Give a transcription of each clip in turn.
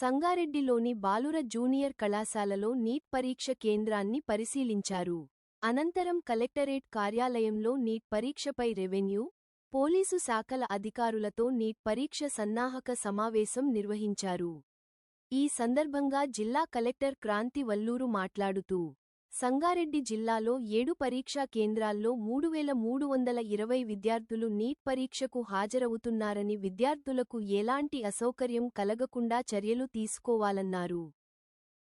సంగారెడ్డిలోని బాలుర జూనియర్ కళాశాలలో నీట్ పరీక్ష కేంద్రాన్ని పరిశీలించారు. అనంతరం కలెక్టరేట్ కార్యాలయంలో నీట్ పరీక్షపై రెవెన్యూ పోలీసు శాఖల అధికారులతో నీట్ పరీక్ష సన్నాహక సమావేశం నిర్వహించారు. ఈ సందర్భంగా జిల్లా కలెక్టర్ క్రాంతి వల్లూరు మాట్లాడుతూ సంగారెడ్డి జిల్లాలో ఏడు పరీక్షా కేంద్రాల్లో మూడు వేల మూడు వందల ఇరవై విద్యార్థులు నీట్ పరీక్షకు హాజరవుతున్నారని విద్యార్థులకు ఎలాంటి అసౌకర్యం కలగకుండా చర్యలు తీసుకోవాలన్నారు.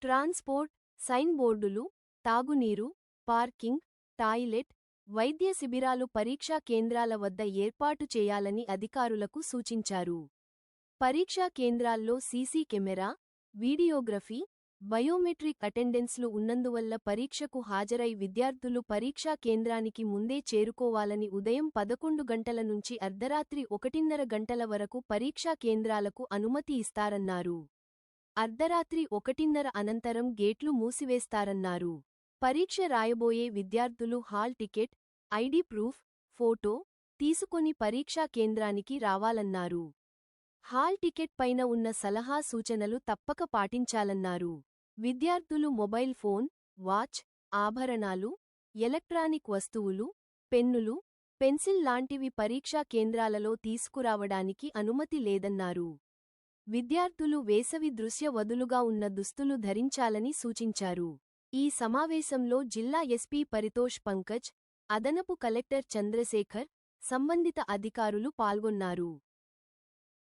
ట్రాన్స్పోర్ట్ సైన్ బోర్డులు తాగునీరు పార్కింగ్ టాయిలెట్ వైద్య శిబిరాలు పరీక్షా కేంద్రాల వద్ద ఏర్పాటు చేయాలని అధికారులకు సూచించారు. పరీక్షా కేంద్రాల్లో సీసీ కెమెరా వీడియోగ్రఫీ బయోమెట్రిక్ అటెండెన్స్లు ఉన్నందువల్ల పరీక్షకు హాజరై విద్యార్థులు పరీక్షా కేంద్రానికి ముందే చేరుకోవాలని ఉదయం పదకొండు గంటల నుంచి అర్ధరాత్రి ఒకటిన్నర గంటల వరకు పరీక్షా కేంద్రాలకు అనుమతి ఇస్తారన్నారు. అర్ధరాత్రి ఒకటిన్నర అనంతరం గేట్లు మూసివేస్తారన్నారు. పరీక్ష రాయబోయే విద్యార్థులు hall ticket ID proof photo తీసుకొని పరీక్షా కేంద్రానికి రావాలన్నారు. హాల్ టికెట్ పైన ఉన్న సలహా సూచనలు తప్పక పాటించాలన్నారు. విద్యార్థులు మొబైల్ ఫోన్ వాచ్ ఆభరణాలు ఎలక్ట్రానిక్ వస్తువులు పెన్నులు పెన్సిల్ లాంటివి పరీక్షా కేంద్రాలలో తీసుకురావడానికి అనుమతి లేదన్నారు. విద్యార్థులు వేసవి దృశ్య వదులుగా ఉన్న దుస్తులు ధరించాలని సూచించారు. ఈ సమావేశంలో జిల్లా ఎస్పీ పరితోష్ పంకజ్ అదనపు కలెక్టర్ చంద్రశేఖర్ సంబంధిత అధికారులు పాల్గొన్నారు.